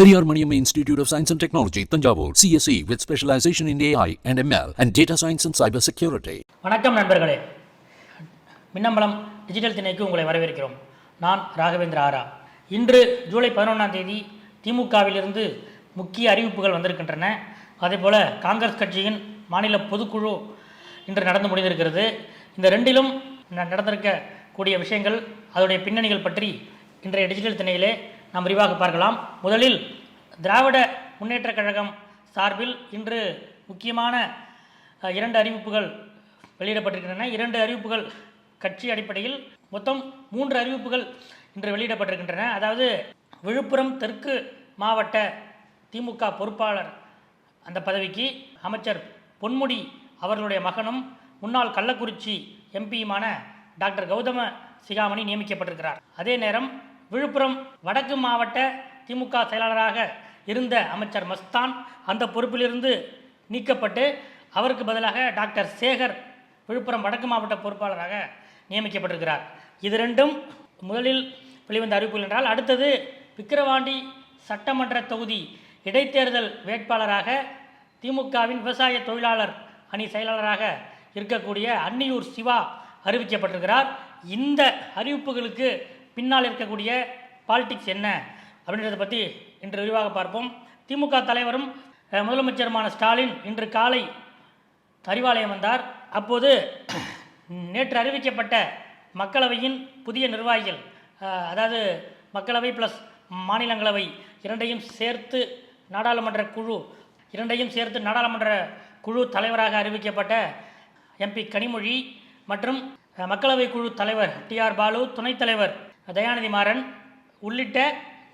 Periyar Maniamma institute of science and technology Thanjavur. CSC with specialisation in AI and ML and data science and cyber security வணக்கம் நண்பர்களே. Minnambalam digital திணைக்கு உங்களை வரவேற்கிறோம். நான் ராகவேந்திர ஆரா. இன்று ஜூலை பதினொன்றாம் தேதி திமுகவிலிருந்து முக்கிய அறிவிப்புகள் வந்திருக்கின்றன. அதேபோல் காங்கிரஸ் கட்சியின் மாநில பொதுக்குழு இன்று நடந்து முடிந்திருக்கிறது. இந்த ரெண்டிலும் ந- நடந்திருக்கக்கூடிய விஷயங்கள் அதோடைய பின்னணிகள் பற்றி இன்றைய டிஜிட்டல் திணையிலே நாம் விரிவாக பார்க்கலாம். முதலில் திராவிட முன்னேற்றக் கழகம் சார்பில் இன்று முக்கியமான இரண்டு அறிவிப்புகள் வெளியிடப்பட்டிருக்கின்றன. இரண்டு அறிவிப்புகள் கட்சி அடிப்படையில் மொத்தம் மூன்று அறிவிப்புகள் இன்று வெளியிடப்பட்டிருக்கின்றன. அதாவது விழுப்புரம் தெற்கு மாவட்ட திமுக பொறுப்பாளர் அந்த பதவிக்கு அமைச்சர் பொன்முடி அவர்களுடைய மகனும் முன்னாள் கள்ளக்குறிச்சி எம்பியுமான டாக்டர் கௌதம சிகாமணி நியமிக்கப்பட்டிருக்கிறார். அதே நேரம் விழுப்புரம் வடக்கு மாவட்ட திமுக செயலாளராக இருந்த அமைச்சர் மஸ்தான் அந்த பொறுப்பிலிருந்து நீக்கப்பட்டு அவருக்கு பதிலாக டாக்டர் சேகர் விழுப்புரம் வடக்கு மாவட்ட பொறுப்பாளராக நியமிக்கப்பட்டிருக்கிறார். இது ரெண்டும் முதலில் வெளிவந்த அறிவிப்புகள் என்றால் அடுத்தது விக்கிரவாண்டி சட்டமன்ற தொகுதி இடைத்தேர்தல் வேட்பாளராக திமுகவின் விவசாய தொழிலாளர் அணி செயலாளராக இருக்கக்கூடிய அன்னியூர் சிவா அறிவிக்கப்பட்டிருக்கிறார். இந்த அறிவிப்புகளுக்கு பின்னால் இருக்கக்கூடிய பாலிடிக்ஸ் என்ன அப்படின்றத பற்றி இன்று விரிவாக பார்ப்போம். திமுக தலைவரும் முதலமைச்சருமான ஸ்டாலின் இன்று காலை அறிவாலயம் வந்தார். அப்போது நேற்று அறிவிக்கப்பட்ட மக்களவையின் புதிய நிர்வாகிகள் அதாவது மக்களவை ப்ளஸ் மாநிலங்களவை இரண்டையும் சேர்த்து நாடாளுமன்ற குழு இரண்டையும் சேர்த்து நாடாளுமன்ற குழு தலைவராக அறிவிக்கப்பட்ட எம்பி கனிமொழி மற்றும் மக்களவை குழு தலைவர் டிஆர் பாலு துணைத் தலைவர் தயாநிதி மாறன் உள்ளிட்ட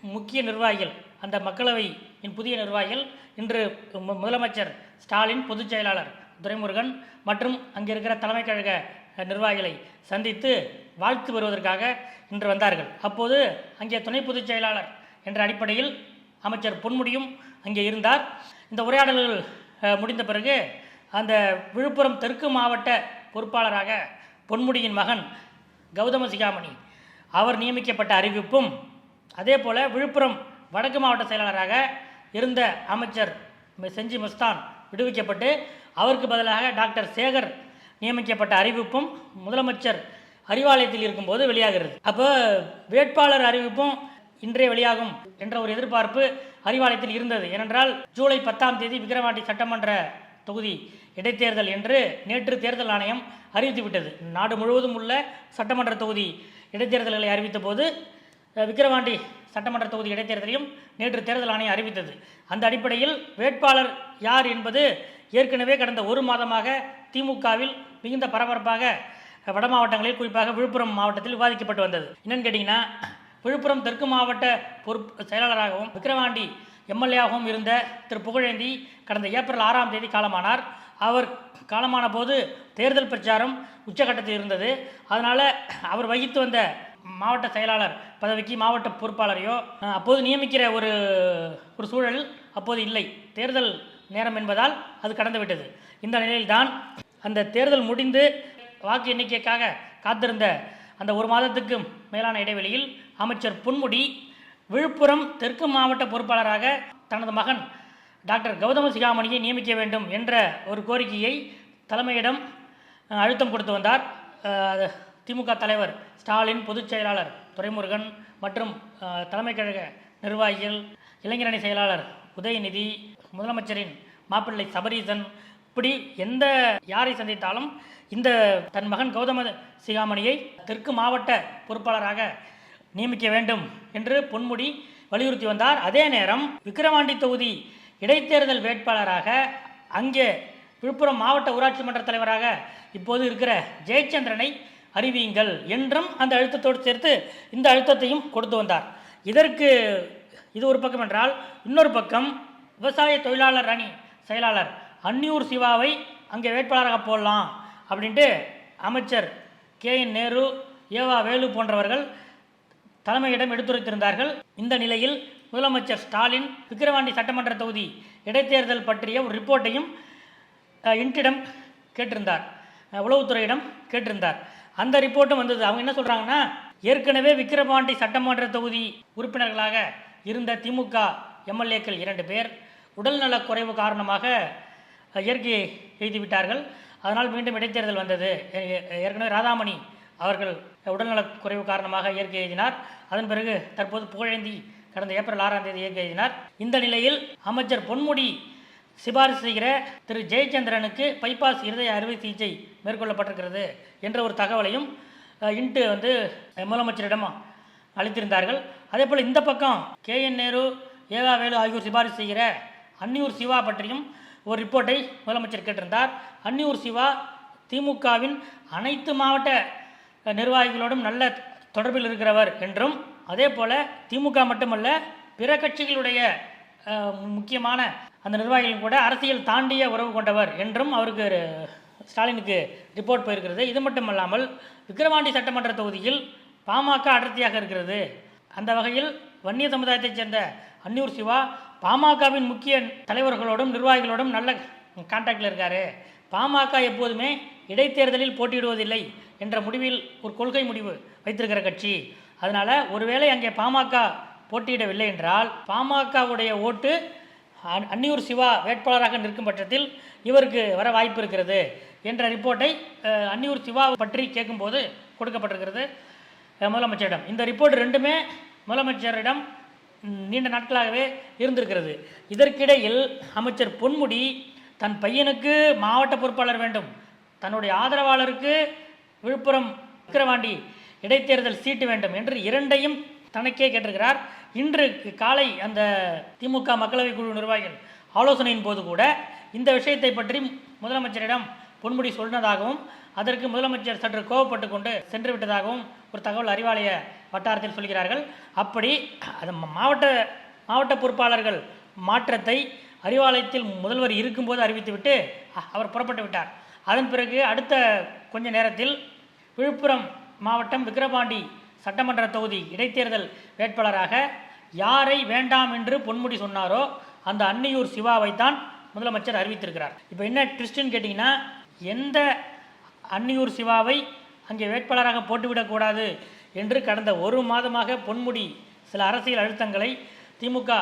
முக்கிய நிர்வாகிகள் அந்த மக்களவையின் புதிய நிர்வாகிகள் இன்று மு- முதலமைச்சர் ஸ்டாலின் பொதுச் செயலாளர் துரைமுருகன் மற்றும் அங்கே இருக்கிற தலைமை கழக நிர்வாகிகளை சந்தித்து வாழ்த்து பெறுவதற்காக இன்று வந்தார்கள். அப்போது அங்கே துணை பொதுச் செயலாளர் என்ற அடிப்படையில் அமைச்சர் பொன்முடியும் அங்கே இருந்தார். இந்த உரையாடல்கள் முடிந்த பிறகு அந்த விழுப்புரம் தெற்கு மாவட்ட பொறுப்பாளராக பொன்முடியின் மகன் கௌதம சிகாமணி அவர் நியமிக்கப்பட்ட அறிவிப்பும் அதே போல் விழுப்புரம் வடக்கு மாவட்ட செயலாளராக இருந்த அமைச்சர் செஞ்சி முஸ்தான் விடுவிக்கப்பட்டு அவருக்கு பதிலாக டாக்டர் சேகர் நியமிக்கப்பட்ட அறிவிப்பும் முதலமைச்சர் அறிவாலயத்தில் இருக்கும்போது வெளியாகிறது. அப்போ வேட்பாளர் அறிவிப்பும் இன்றே வெளியாகும் என்ற ஒரு எதிர்பார்ப்பு அறிவாலயத்தில் இருந்தது. ஏனென்றால் ஜூலை பத்தாம் தேதி விக்கிரவாண்டி சட்டமன்ற தொகுதி இடைத்தேர்தல் என்று நேற்று தேர்தல் ஆணையம் அறிவித்துவிட்டது. நாடு முழுவதும் உள்ள சட்டமன்ற தொகுதி இடைத்தேர்தல்களை அறிவித்த போது விக்கிரவாண்டி சட்டமன்ற தொகுதி இடைத்தேர்தலையும் நேற்று தேர்தல் ஆணையம் அறிவித்தது. அந்த அடிப்படையில் வேட்பாளர் யார் என்பது ஏற்கனவே கடந்த ஒரு மாதமாக திமுகவில் மிகுந்த பரபரப்பாக வட மாவட்டங்களில் குறிப்பாக விழுப்புரம் மாவட்டத்தில் விவாதிக்கப்பட்டு வந்தது. என்னன்னு கேட்டிங்கன்னா விழுப்புரம் தெற்கு மாவட்ட பொறுப்பு செயலாளராகவும் விக்கிரவாண்டி எம்எல்ஏவாகவும் இருந்த திரு புகழேந்தி கடந்த ஏப்ரல் ஆறாம் தேதி காலமானார். அவர் காலமான போது தேர்தல் பிரச்சாரம் உச்சகட்டத்தில் இருந்தது. அதனால் அவர் வகித்து வந்த மாவட்ட செயலாளர் பதவிக்கு மாவட்ட பொறுப்பாளரையோ அப்போது நியமிக்கிற ஒரு ஒரு சூழல் அப்போது இல்லை. தேர்தல் நேரம் என்பதால் அது கடந்துவிட்டது. இந்த நிலையில்தான் அந்த தேர்தல் முடிந்து வாக்கு எண்ணிக்கைக்காக காத்திருந்த அந்த ஒரு மாதத்துக்கு மேலான இடைவெளியில் அமைச்சர் பொன்முடி விழுப்புரம் தெற்கு மாவட்ட பொறுப்பாளராக தனது மகன் டாக்டர் கௌதம சிகாமணியை நியமிக்க வேண்டும் என்ற ஒரு கோரிக்கையை தலைமையிடம் அழுத்தம் கொடுத்து வந்தார். திமுக தலைவர் ஸ்டாலின் பொதுச் செயலாளர் துரைமுருகன் மற்றும் தலைமை கழக நிர்வாகிகள் இளைஞரணி செயலாளர் உதயநிதி முதலமைச்சரின் மாப்பிள்ளை சபரீசன். இப்படி எந்த யாரை சந்தித்தாலும் இந்த தன் மகன் கௌதம சிகாமணியை தெற்கு மாவட்ட பொறுப்பாளராக நியமிக்க வேண்டும் என்று பொன்முடி வலியுறுத்தி வந்தார். அதே நேரம் விக்கிரவாண்டி தொகுதி இடைத்தேர்தல் வேட்பாளராக அங்கே விழுப்புரம் மாவட்ட ஊராட்சி மன்ற தலைவராக இப்போது இருக்கிற ஜெயச்சந்திரனை அறிவியுங்கள் என்றும் அந்த அழுத்தத்தோடு சேர்த்து இந்த அழுத்தத்தையும் கொடுத்து வந்தார். இதற்கு இது ஒரு பக்கம் என்றால் இன்னொரு பக்கம் விவசாய தொழிலாளர் அணி செயலாளர் அன்னியூர் சிவாவை அங்கே வேட்பாளராக போடலாம் அப்படின்ட்டு அமைச்சர் கே என் நேரு ஏவா வேலு போன்றவர்கள் தலைமையிடம் எடுத்துரைத்திருந்தார்கள். இந்த நிலையில் முதலமைச்சர் ஸ்டாலின் விக்கிரவாண்டி சட்டமன்ற தொகுதி இடைத்தேர்தல் பற்றிய ஒரு ரிப்போர்ட்டையும் அஹ், இன்ட்டிடம் கேட்டிருந்தார். உளவுத்துறையிடம் கேட்டிருந்தார். அந்த ரிப்போர்ட்டும் வந்தது. அவங்க என்ன சொல்கிறாங்கன்னா ஏற்கனவே விக்கிரவாண்டி சட்டமன்ற தொகுதி உறுப்பினர்களாக இருந்த திமுக எம்எல்ஏக்கள் இரண்டு பேர் உடல்நலக் குறைவு காரணமாக இயற்கையை இயற்கை அதனால் மீண்டும் இடைத்தேர்தல் வந்தது. ஏற்கனவே ராதாமணி அவர்கள் உடல்நலக் குறைவு காரணமாக இயற்கை எழுதினார் அதன் பிறகு தற்போது புகழேந்தி கடந்த ஏப்ரல் ஆறாம் தேதி இயற்கை எழுதினார் இந்த நிலையில் அமைச்சர் பொன்முடி சிபாரிசு செய்கிற திரு ஜெயச்சந்திரனுக்கு பைபாஸ் இருதய அறுவை சிகிச்சை மேற்கொள்ளப்பட்டிருக்கிறது என்ற ஒரு தகவலையும் இன்ட்டு வந்து முதலமைச்சரிடம் அளித்திருந்தார்கள். அதே போல் இந்த பக்கம் கே என் நேரு ஏகா வேலு ஆகியோர் சிபாரிசு செய்கிற அன்னியூர் சிவா பற்றியும் ஒரு ரிப்போர்ட்டை முதலமைச்சர் கேட்டிருந்தார். அன்னியூர் சிவா திமுகவின் அனைத்து மாவட்ட நிர்வாகிகளோடும் நல்ல தொடர்பில் இருக்கிறவர் என்றும் அதே போல் திமுக மட்டுமல்ல பிற கட்சிகளுடைய முக்கியமான அந்த நிர்வாகிகளும் கூட அரசியல் தாண்டிய உறவு கொண்டவர் என்றும் அவருக்கு ஒரு ஸ்டாலினுக்கு ரிப்போர்ட் போயிருக்கிறது. இது மட்டுமல்லாமல் விக்கிரவாண்டி சட்டமன்ற தொகுதியில் பாமக அடர்த்தியாக இருக்கிறது. அந்த வகையில் வன்னிய சமுதாயத்தைச் சேர்ந்த அன்னியூர் சிவா பாமகவின் முக்கிய தலைவர்களோடும் நிர்வாகிகளோடும் நல்ல கான்டாக்டில் இருக்காரு. பாமக எப்போதுமே இடைத்தேர்தலில் போட்டியிடுவதில்லை. என்ற முடிவில் ஒரு கொள்கை முடிவு வைத்திருக்கிற கட்சி. அதனால் ஒருவேளை அங்கே பாமக போட்டியிடவில்லை என்றால் பாமகவுடைய ஓட்டு அன்னியூர் சிவா வேட்பாளராக நிற்கும் பட்சத்தில் இவருக்கு வர வாய்ப்பு இருக்கிறது என்ற ரிப்போர்ட்டை அன்னியூர் சிவா பற்றி கேட்கும்போது கொடுக்கப்பட்டிருக்கிறது முதலமைச்சரிடம். இந்த ரிப்போர்ட் ரெண்டுமே முதலமைச்சரிடம் நீண்ட நாட்களாகவே இருந்திருக்கிறது. இதற்கிடையில் அமைச்சர் பொன்முடி தன் பையனுக்கு மாவட்ட பொறுப்பாளர் வேண்டும். தன்னுடைய ஆதரவாளருக்கு விழுப்புரம் விக்கிரவாண்டி இடைத்தேர்தல் சீட்டு வேண்டும் என்று இரண்டையும் தனக்கே கேட்டிருக்கிறார். இன்று காலை அந்த திமுக மக்களவை குழு நிர்வாகிகள் ஆலோசனையின் போது கூட இந்த விஷயத்தை பற்றி முதலமைச்சரிடம் பொன்முடி சொன்னதாகவும் அதற்கு முதலமைச்சர் சற்று கோவப்பட்டு கொண்டு சென்று விட்டதாகவும் ஒரு தகவல் அறிவாலய வட்டாரத்தில் சொல்கிறார்கள். அப்படி அது மாவட்ட மாவட்ட பொறுப்பாளர்கள் மாற்றத்தை அறிவாலயத்தில் முதல்வர் இருக்கும்போது அறிவித்துவிட்டு அவர் புறப்பட்டு விட்டார். அதன் பிறகு அடுத்த கொஞ்ச நேரத்தில் விழுப்புரம் மாவட்டம் விக்கிரபாண்டி சட்டமன்ற தொகுதி இடைத்தேர்தல் வேட்பாளராக யாரை வேண்டாம் என்று பொன்முடி சொன்னாரோ அந்த அன்னியூர் சிவாவைத்தான் முதலமைச்சர் அறிவித்திருக்கிறார். இப்போ என்ன ட்விஸ்ட்டுன்னு கேட்டிங்கன்னா எந்த அன்னியூர் சிவாவை அங்கே வேட்பாளராக போட்டுவிடக்கூடாது என்று கடந்த ஒரு மாதமாக பொன்முடி சில அரசியல் அழுத்தங்களை திமுக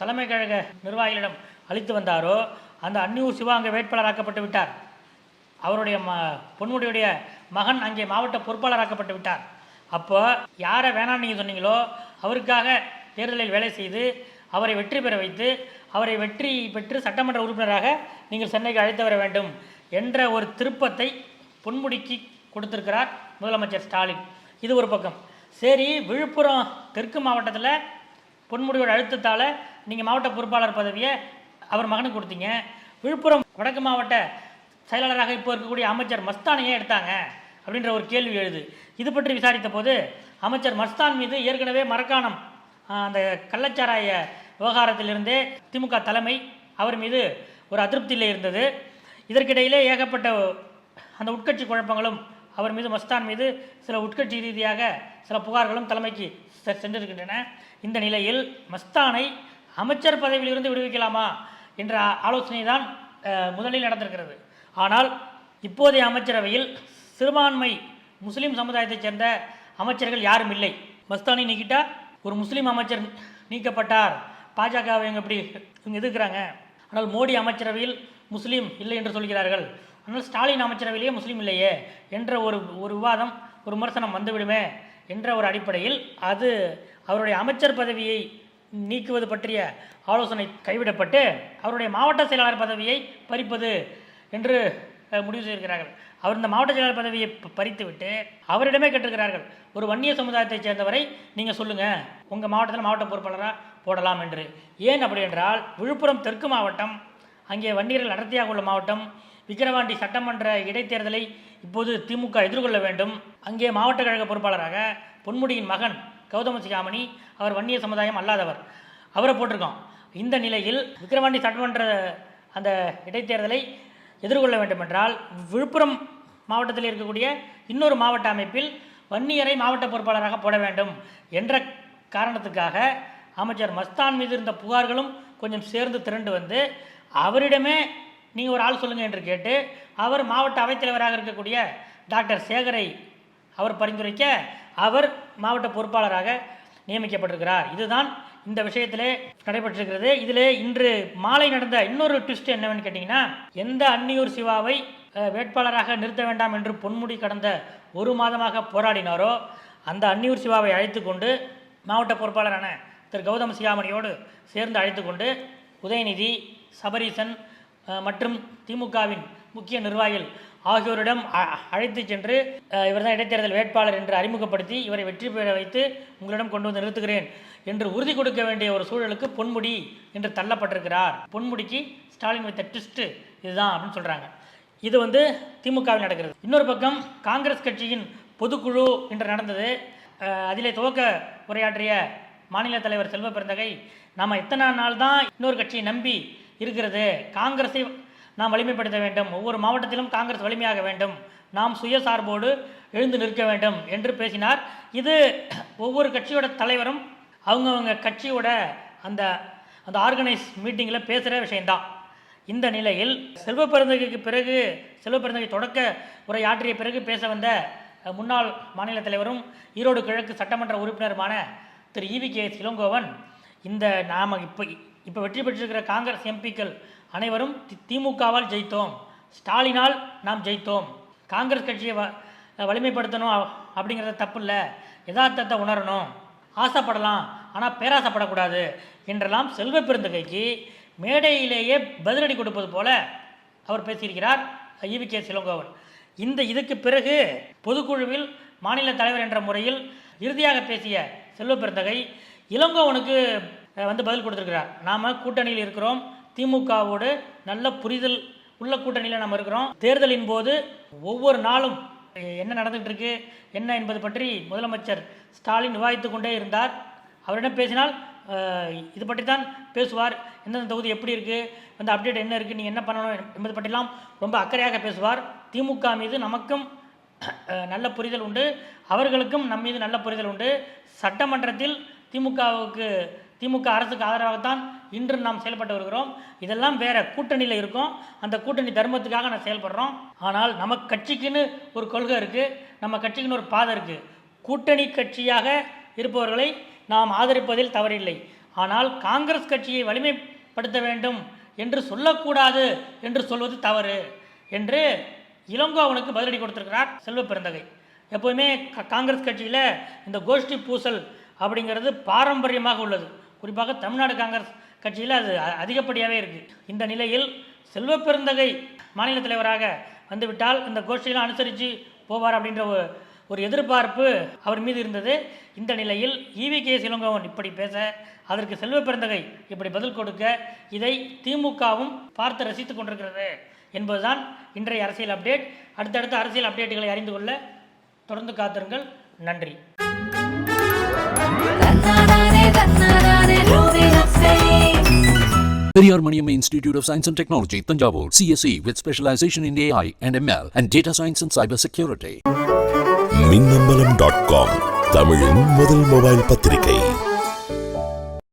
தலைமை கழக நிர்வாகிகளிடம் அளித்து வந்தாரோ அந்த அன்னியூர் சிவா அங்கே வேட்பாளராக்கப்பட்டு விட்டார். அவருடைய ம பொன்முடியுடைய மகன் அங்கே மாவட்ட பொறுப்பாளராக்கப்பட்டு விட்டார். அப்போ யாரை வேணாம்னு நீங்கள் சொன்னீங்களோ அவருக்காக தேர்தலில் வேலை செய்து அவரை வெற்றி பெற வைத்து அவரை வெற்றி பெற்று சட்டமன்ற உறுப்பினராக நீங்கள் சென்னைக்கு அழைத்து வர வேண்டும் என்ற ஒரு திருப்பத்தை பொன்முடிக்கு கொடுத்திருக்கிறார் முதலமைச்சர் ஸ்டாலின். இது ஒரு பக்கம். சரி விழுப்புரம் தெற்கு மாவட்டத்தில் பொன்முடியோட அழுத்தத்தால் நீங்கள் மாவட்ட பொறுப்பாளர் பதவியை அவர் மகனுக்கு கொடுத்தீங்க. விழுப்புரம் வடக்கு மாவட்ட செயலாளராக இப்போ இருக்கக்கூடிய அமைச்சர் மஸ்தானையே எடுத்தாங்க. அப்படின்ற ஒரு கேள்வி எழுது. இது பற்றி விசாரித்த போது அமைச்சர் மஸ்தான் மீது ஏற்கனவே மரக்காணம் அந்த கள்ளச்சாராய விவகாரத்திலிருந்தே திமுக தலைமை அவர் மீது ஒரு அதிருப்தியில் இருந்தது. இதற்கிடையிலே ஏகப்பட்ட அந்த உட்கட்சி குழப்பங்களும் அவர் மீது மஸ்தான் மீது சில உட்கட்சி ரீதியாக சில புகார்களும் தலைமைக்கு சென்றிருக்கின்றன. இந்த நிலையில் மஸ்தானை அமைச்சர் பதவியிலிருந்து விடுவிக்கலாமா என்ற ஆலோசனை தான் முதலில் நடந்திருக்கிறது. ஆனால் இப்போதைய அமைச்சரவையில் சிறுபான்மை முஸ்லீம் சமுதாயத்தைச் சேர்ந்த அமைச்சர்கள் யாரும் இல்லை. மஸ்தானி நீக்கிட்டா ஒரு முஸ்லீம் அமைச்சர் நீக்கப்பட்டார். பாஜகவை இவங்க இப்படி இவங்க எதிர்க்கிறாங்க. ஆனால் மோடி அமைச்சரவையில் முஸ்லீம் இல்லை என்று சொல்கிறார்கள். ஆனால் ஸ்டாலின் அமைச்சரவையிலேயே முஸ்லீம் இல்லையே என்ற ஒரு ஒரு விவாதம் ஒரு விமர்சனம் வந்துவிடுமே என்ற ஒரு அடிப்படையில் அது அவருடைய அமைச்சர் பதவியை நீக்குவது பற்றிய ஆலோசனை கைவிடப்பட்டு அவருடைய மாவட்ட செயலாளர் பதவியை பறிப்பது என்று முடிவு செய்திருக்கிறார்கள். அவர் இந்த மாவட்ட செயலாளர் பதவியை பறித்துவிட்டு அவரிடமே கேட்டிருக்கிறார்கள். ஒரு வன்னிய சமுதாயத்தைச் சேர்ந்தவரை நீங்கள் சொல்லுங்கள் உங்கள் மாவட்டத்தில் மாவட்ட பொறுப்பாளராக போடலாம் என்று. ஏன் அப்படி என்றால் விழுப்புரம் தெற்கு மாவட்டம் அங்கே வன்னியர்கள் அடர்த்தியாக உள்ள மாவட்டம் விக்கிரவாண்டி சட்டமன்ற இடைத்தேர்தலை இப்போது திமுக எதிர்கொள்ள வேண்டும். அங்கே மாவட்ட கழக பொறுப்பாளராக பொன்முடியின் மகன் கௌதம சிகாமணி அவர் வன்னிய சமுதாயம் அல்லாதவர். அவரை போட்டிருக்கோம். இந்த நிலையில் விக்கிரவாண்டி சட்டமன்ற அந்த இடைத்தேர்தலை எதிர்கொள்ள வேண்டுமென்றால் விழுப்புரம் மாவட்டத்தில் இருக்கக்கூடிய இன்னொரு மாவட்ட அமைப்பில் வன்னியரை மாவட்ட பொறுப்பாளராக போட வேண்டும் என்ற காரணத்துக்காக அமைச்சர் மஸ்தான் மீது இருந்த புகார்களும் கொஞ்சம் சேர்ந்து திரண்டு வந்து அவரிடமே நீங்கள் ஒரு ஆள் சொல்லுங்கள் என்று கேட்டு அவர் மாவட்ட அவைத்தலைவராக இருக்கக்கூடிய டாக்டர் சேகரை அவர் பரிந்துரைக்க அவர் மாவட்ட பொறுப்பாளராக நியமிக்கப்பட்டிருக்கிறார். இதுதான் இந்த விஷயத்திலே நடைபெற்றிருக்கிறது. இதில் இன்று மாலை நடந்த இன்னொரு ட்விஸ்ட் என்னவென்னு கேட்டிங்கன்னா எந்த அன்னியூர் சிவாவை வேட்பாளராக நிறுத்த வேண்டாம் என்று பொன்முடி கடந்த ஒரு மாதமாக போராடினாரோ அந்த அன்னியூர் சிவாவை அழைத்து கொண்டு மாவட்ட பொறுப்பாளரான திரு கௌதம் சியாமணியோடு சேர்ந்து அழைத்து கொண்டு உதயநிதி சபரீசன் மற்றும் திமுகவின் முக்கிய நிர்வாகிகள் ஆகியோரிடம் அ- அழைத்து சென்று இவர்தான் இடைத்தேர்தல் வேட்பாளர் என்று அறிமுகப்படுத்தி இவரை வெற்றி பெற வைத்து உங்களிடம் கொண்டு வந்து நிறுத்துகிறேன் என்று உறுதி கொடுக்க வேண்டிய ஒரு சூழலுக்கு பொன்முடி என்று தள்ளப்பட்டிருக்கிறார். பொன்முடிக்கு ஸ்டாலின் வைத்த ட்விஸ்ட் இதுதான் அப்படின்னு சொல்றாங்க. இது வந்து திமுகவில் நடக்கிறது. இன்னொரு பக்கம் காங்கிரஸ் கட்சியின் பொதுக்குழு என்று நடந்தது. அஹ், அதிலே துவக்க உரையாற்றிய மாநில தலைவர் செல்வ பெருந்தகை நாம் எத்தனை நாள் தான் இன்னொரு கட்சியை நம்பி இருக்கிறது? காங்கிரஸை நாம் வலிமைப்படுத்த வேண்டும். ஒவ்வொரு மாவட்டத்திலும் காங்கிரஸ் வலிமையாக வேண்டும். நாம் சுயசார்போடு எழுந்து நிற்க வேண்டும் என்று பேசினார். இது ஒவ்வொரு கட்சியோட தலைவரும் அவங்கவுங்க கட்சியோட அந்த அந்த ஆர்கனைஸ் மீட்டிங்கில் பேசுகிற விஷயம்தான். இந்த நிலையில் செல்வ பெருந்தகைக்கு பிறகு செல்வ பெருந்தகை தொடக்க உரையாற்றிய பிறகு பேச வந்த முன்னாள் மாநில தலைவரும் ஈரோடு கிழக்கு சட்டமன்ற உறுப்பினருமான திரு இவி கே இளங்கோவன் இந்த நாம் இப்போ இப்போ வெற்றி பெற்றிருக்கிற காங்கிரஸ் எம்பிக்கள் அனைவரும் தி- திமுகவால் ஜெயித்தோம். ஸ்டாலினால் நாம் ஜெயித்தோம். காங்கிரஸ் கட்சியை வ வலிமைப்படுத்தணும் அப்படிங்கிறத அப்படிங்கிறது தப்பு இல்லை யதார்த்தத்தை உணரணும். ஆசைப்படலாம் ஆனால் பேராசைப்படக்கூடாது என்றெல்லாம் செல்வ பெருந்தகைக்கு மேடையிலேயே பதிலடி கொடுப்பது போல அவர் பேசியிருக்கிறார் ஈவி கே. சிலங்கோவன். இந்த இதுக்கு பிறகு பொதுக்குழுவில் மாநில தலைவர் என்ற முறையில் இறுதியாக பேசிய செல்வ பெருந்தகை இளங்கோவனுக்கு வந்து பதில் கொடுத்துருக்கிறார். நாம் கூட்டணியில் இருக்கிறோம். திமுகவோடு நல்ல புரிதல் உள்ள கூட்டணியில் நம்ம இருக்கிறோம். தேர்தலின் போது ஒவ்வொரு நாளும் என்ன நடந்துகிட்டு இருக்கு என்ன என்பது பற்றி முதலமைச்சர் ஸ்டாலின் விவாதித்து கொண்டே இருந்தார். அவரிடம் பேசினால் இது பற்றி தான் பேசுவார். எந்தெந்த தொகுதி எப்படி இருக்குது அந்த அப்டேட் என்ன இருக்குது நீங்கள் என்ன பண்ணணும் என்பது பற்றிலாம் ரொம்ப அக்கறையாக பேசுவார். திமுக மீது நமக்கும் நல்ல புரிதல் உண்டு. அவர்களுக்கும் நம் மீது நல்ல புரிதல் உண்டு. சட்டமன்றத்தில் திமுகவுக்கு திமுக அரசுக்கு ஆதரவாகத்தான் இன்று நாம் செயல்பட்டு வருகிறோம். இதெல்லாம் வேற கூட்டணியில் இருக்கோம். அந்த கூட்டணி தர்மத்துக்காக நான் செயல்படுறோம். ஆனால் நம்ம கட்சிக்குன்னு ஒரு கொள்கை இருக்குது நம்ம கட்சிக்குன்னு ஒரு பாதை இருக்குது கூட்டணி கட்சியாக இருப்பவர்களை நாம் ஆதரிப்பதில் தவறில்லை. ஆனால் காங்கிரஸ் கட்சியை வலிமைப்படுத்த வேண்டும் என்று சொல்லக்கூடாது என்று சொல்வது தவறு என்று இளங்கோ அவனுக்கு பதிலடி கொடுத்திருக்கிறார் செல்வ பிறந்தகை எப்போவுமே காங்கிரஸ் கட்சியில் இந்த கோஷ்டி பூசல் அப்படிங்கிறது பாரம்பரியமாக உள்ளது. குறிப்பாக தமிழ்நாடு காங்கிரஸ் கட்சியில் அது அதிகப்படியாகவே இருக்குது இந்த நிலையில் செல்வ பெருந்தகை மாநில தலைவராக வந்துவிட்டால் இந்த கோஷ்டியெல்லாம் அனுசரித்து போவார் அப்படின்ற ஒரு ஒரு எதிர்பார்ப்பு அவர் மீது இருந்தது. இந்த நிலையில் ஈவி கே சிலங்கோவன் இப்படி பேச அதற்கு செல்வ பெருந்தகை இப்படி பதில் கொடுக்க இதை திமுகவும் பார்த்து ரசித்துக் கொண்டிருக்கிறது என்பதுதான் இன்றைய அரசியல் அப்டேட். அடுத்தடுத்த அரசியல் அப்டேட்டுகளை அறிந்து கொள்ள தொடர்ந்து காத்திருங்கள். நன்றி. Periyar Maniam Institute of Science and Technology, Tanjavur, CSE with specialization in AI and ML and data science and cybersecurity. Minnambalam dot com தமிழின் முதல் மொபைல் பத்திரிகை